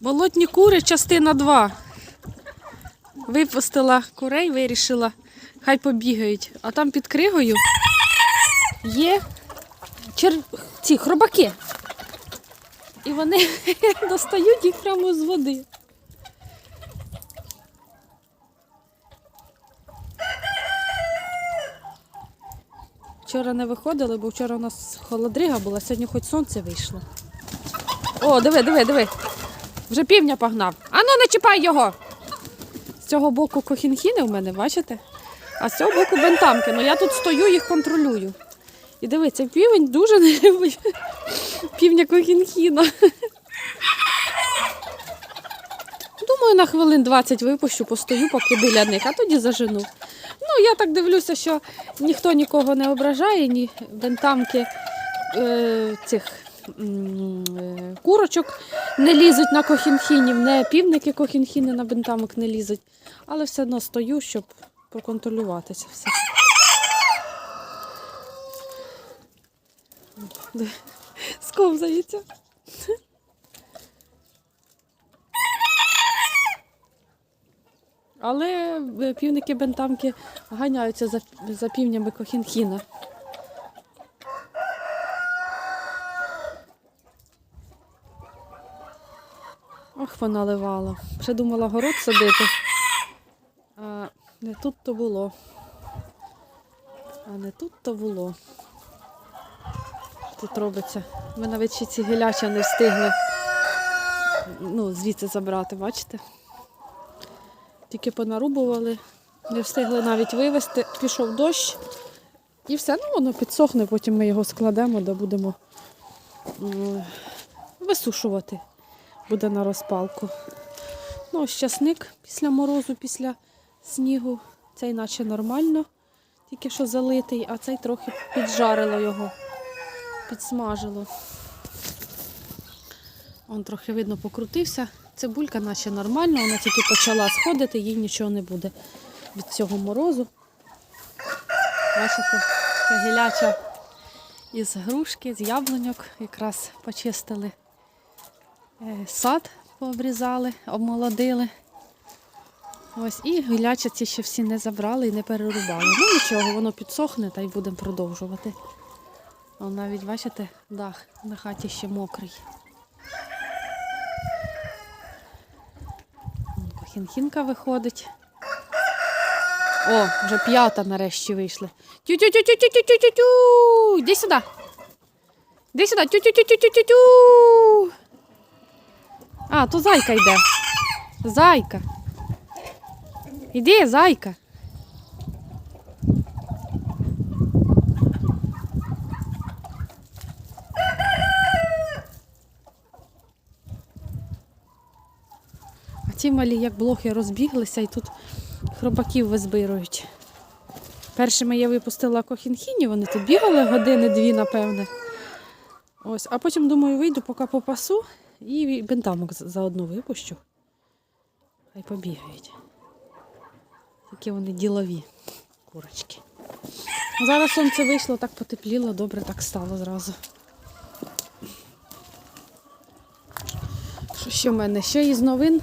Болотні кури, частина 2. Випустила курей, вирішила, хай побігають. А там під кригою є чер... ці хробаки. І вони достають їх прямо з води. Вчора не виходили, бо вчора у нас холодрига була, сьогодні хоч сонце вийшло. О, диви, диви, диви. Вже півня погнав. Ану, не чіпай його. З цього боку кохінхіни в мене, бачите? А з цього боку бентамки. Ну я тут стою, їх контролюю. І дивіться, півень дуже не любить півня кохінхіна. Думаю, на хвилин 20 випущу, постою, поки біля них, а тоді зажену. Ну, я так дивлюся, що ніхто нікого не ображає, ні бентамки е, цих курочок не лізуть на кохінхінів, не півники кохінхіни на бентамок не лізуть. Але все одно стою, щоб проконтролюватися все. Сковзається. Але е, півники бентамки ганяються за, за півнями кохінхіна. Поналивала. Ще думала город садити. А не тут то було. А не тут то було. Тут робиться. Ми навіть ще ці гіляча не встигли ну, звідси забрати, бачите? Тільки понарубували, не встигли навіть вивезти. Пішов дощ і все, ну воно підсохне, потім ми його складемо, да будемо висушувати. Буде на розпалку. Ну, ось часник після морозу, після снігу. Цей наче нормально, тільки що залитий, а цей трохи піджарило його, підсмажило. Он трохи видно покрутився. Цибулька наче нормальна, вона тільки почала сходити, їй нічого не буде від цього морозу. Бачите, гіляча із грушки, з яблуньок якраз почистили. Е, Сад пообрізали, обмолодили. Ось, і гіляча ці ще всі не забрали і не перерубали. Ну нічого, воно підсохне та й будемо продовжувати. О, навіть, бачите, дах на хаті ще мокрий. Вон виходить. О, вже п'ята нарешті вийшли. Тю-тю-тю-тю-тю-тю-тю-тю! Іди сюди. Іди сюди. Тю-тю-тю-тю-тю-тю! А, то зайка йде. Зайка. Іди, зайка. А ці малі, як блохи, розбіглися і тут хробаків визбирують. Першими я випустила кохінхіні, вони тут бігали години-дві, напевне. Ось, а потім, думаю, вийду, поки попасу і бентамок заодно випущу. Хай побігають. Такі вони ділові курочки. Зараз сонце вийшло, так потепліло, добре так стало зразу. Що ще в мене? Ще із новин.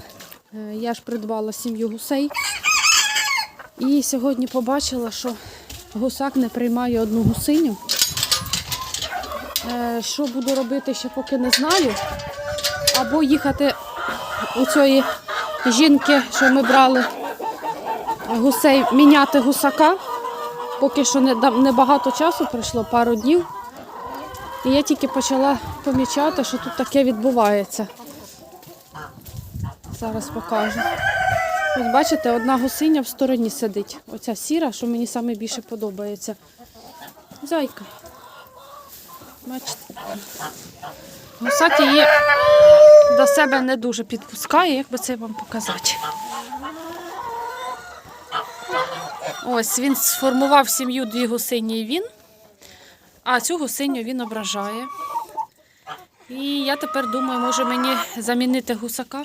Е, Я ж придбала сім'ю гусей. І сьогодні побачила, що гусак не приймає одну гусиню. Е, Що буду робити, ще поки не знаю. Або їхати у цієї жінки, що ми брали гусей, міняти гусака. Поки що не, часу пройшло, пару днів. І я тільки почала помічати, що тут таке відбувається. Зараз покажу. Ось бачите, одна гусиня в стороні сидить. Оця сіра, що мені саме більше подобається. Зайка. Бачите? Гусак її до себе не дуже підпускає, як би це вам показати. Ось він сформував сім'ю дві гусині він, а цю гусиню він ображає. І я тепер думаю, може мені замінити гусака.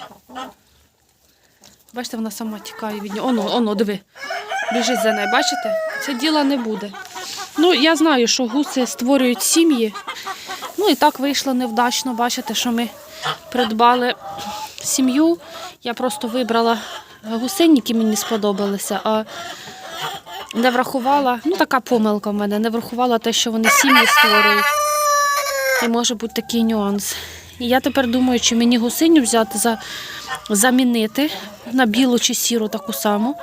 Бачите, вона сама тікає від нього. Оно, оно, диви. Біжить за нею, бачите? Це діла не буде. Ну, я знаю, що гуси створюють сім'ї. Ну і так вийшло невдачно. Бачите, що ми придбали сім'ю. Я просто вибрала гусень, які мені сподобалися, а не врахувала, ну така помилка в мене, не врахувала те, що вони сім'ї створюють. І може бути такий нюанс. І я тепер думаю, чи мені гусиню взяти за замінити на білу чи сіру таку саму,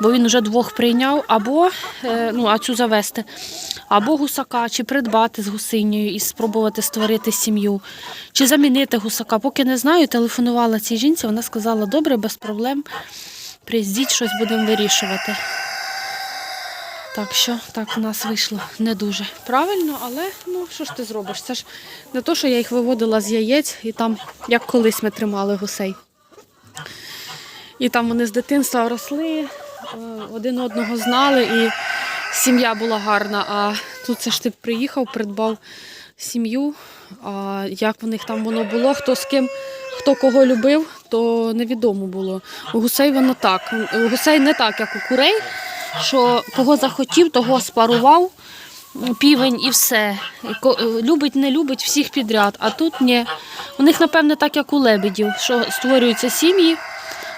бо він вже двох прийняв, або е, ну, а цю завести, або гусака, чи придбати з гусинею і спробувати створити сім'ю, чи замінити гусака. Поки не знаю, телефонувала цій жінці, вона сказала, добре, без проблем. Приїздіть, щось будемо вирішувати. Так що так у нас вийшло не дуже правильно, але ну що ж ти зробиш? Це ж не то, що я їх виводила з яєць, і там, як колись ми тримали гусей. І там вони з дитинства росли, один одного знали, і сім'я була гарна. А тут це ж ти приїхав, придбав сім'ю. А як в них там воно було, хто з ким, хто кого любив, то невідомо було. У гусей воно так. У гусей не так, як у курей, що кого захотів, того спарував. Півень і все. Ко- Любить, не любить всіх підряд. А тут ні. У них, напевне, так як у лебедів, що створюються сім'ї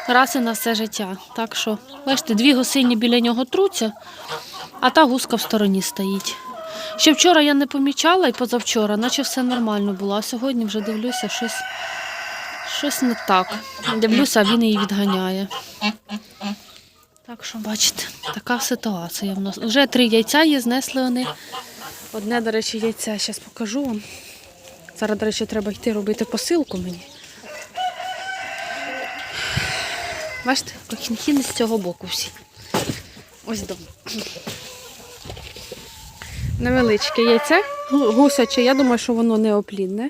раз і на все життя. Так що, бачите, дві гусині біля нього труться, а та гуска в стороні стоїть. Ще вчора я не помічала і позавчора, наче все нормально було, а сьогодні вже дивлюся, щось, щось не так. Дивлюся, а він її відганяє. Так що, бачите, така ситуація в нас. Вже три яйця є, знесли вони. Одне, до речі, яйце, зараз покажу вам. Зараз, до речі, треба йти робити посилку мені. Бачите, кохінхіни з цього боку всі. Ось дом. Невеличке яйце, гу- гусяче, я думаю, що воно неоплідне,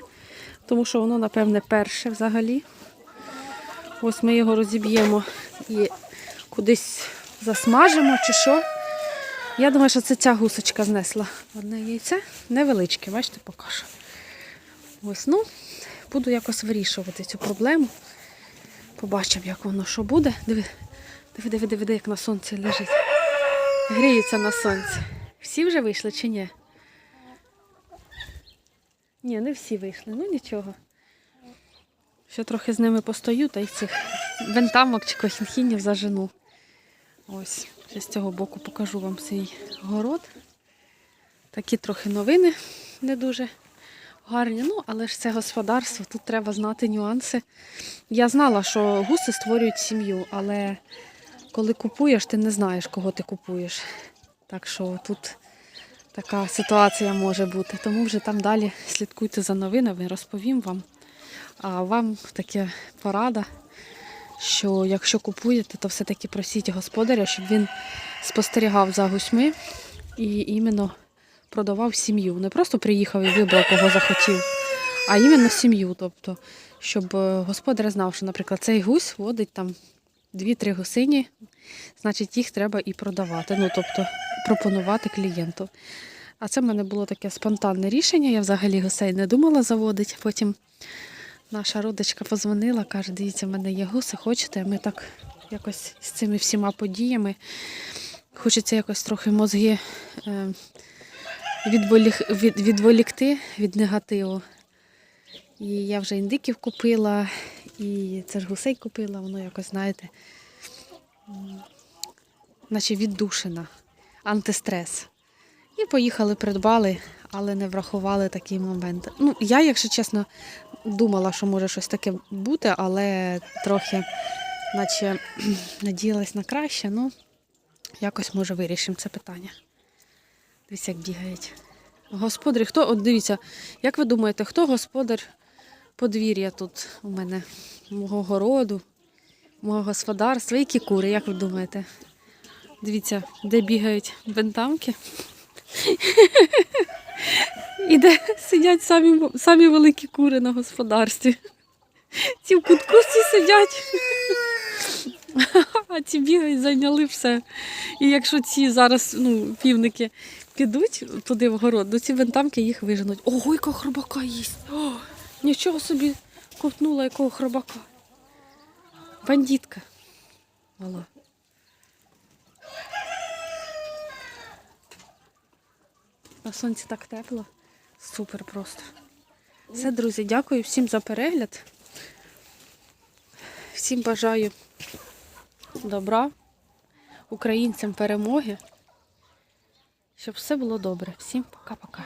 тому що воно, напевне, перше взагалі. Ось ми його розіб'ємо і кудись засмажимо чи що. Я думаю, що це ця гусочка знесла одне яйце. Невеличке, бачите, покажу. Ось, ну, буду якось вирішувати цю проблему. Побачимо, як воно що буде. Диви, диви, диви, диви, як на сонці лежить. Гріється на сонці. Всі вже вийшли чи ні? Ні, не всі вийшли, ну нічого. Ще трохи з ними постою та й цих вентамок чи кохінхінів зажену. Ось, ще з цього боку покажу вам свій город. Такі трохи новини не дуже гарні. Ну, але ж це господарство, тут треба знати нюанси. Я знала, що гуси створюють сім'ю, але коли купуєш, ти не знаєш, кого ти купуєш. Так що тут така ситуація може бути. Тому вже там далі слідкуйте за новинами, розповім вам. А вам таке порада, що якщо купуєте, то все-таки просіть господаря, щоб він спостерігав за гусьми і іменно продавав сім'ю. Не просто приїхав і вибрав, кого захотів, а іменно сім'ю. Тобто, щоб е, господар знав, що, наприклад, цей гусь водить там дві-три гусині, значить їх треба і продавати. Ну, тобто пропонувати клієнту. А це в мене було таке спонтанне рішення. Я взагалі гусей не думала заводити. Потім наша родичка позвонила, каже, дивіться, в мене є гуси, хочете? Ми так якось з цими всіма подіями. Хочеться якось трохи мозги е, від, відволікти від негативу. І я вже індиків купила, і це ж гусей купила, воно якось, знаєте, наче віддушина, антистрес. І поїхали, придбали, але не врахували такий момент. Ну, я, якщо чесно, думала, що може щось таке бути, але трохи, наче надіялась на краще. Ну, якось може вирішимо це питання. Дивіться, як бігають. Господарі, хто, от дивіться, як ви думаєте, хто господар подвір'я тут у мене, мого городу, мого господарства? Які кури, як ви думаєте? Дивіться, де бігають бентамки. І де сидять самі, самі великі кури на господарстві. Ці в кутку всі сидять. А ці бігають, зайняли все. І якщо ці зараз ну, півники підуть туди в город, то ці бентамки їх виженуть. Ого, якого хробака їсть. О, нічого собі ковтнула якого хробака. Бандитка. Мала. На сонці так тепло. Супер просто. Все, друзі, дякую всім за перегляд. Всім бажаю добра, українцям перемоги, щоб все було добре. Всім пока-пока.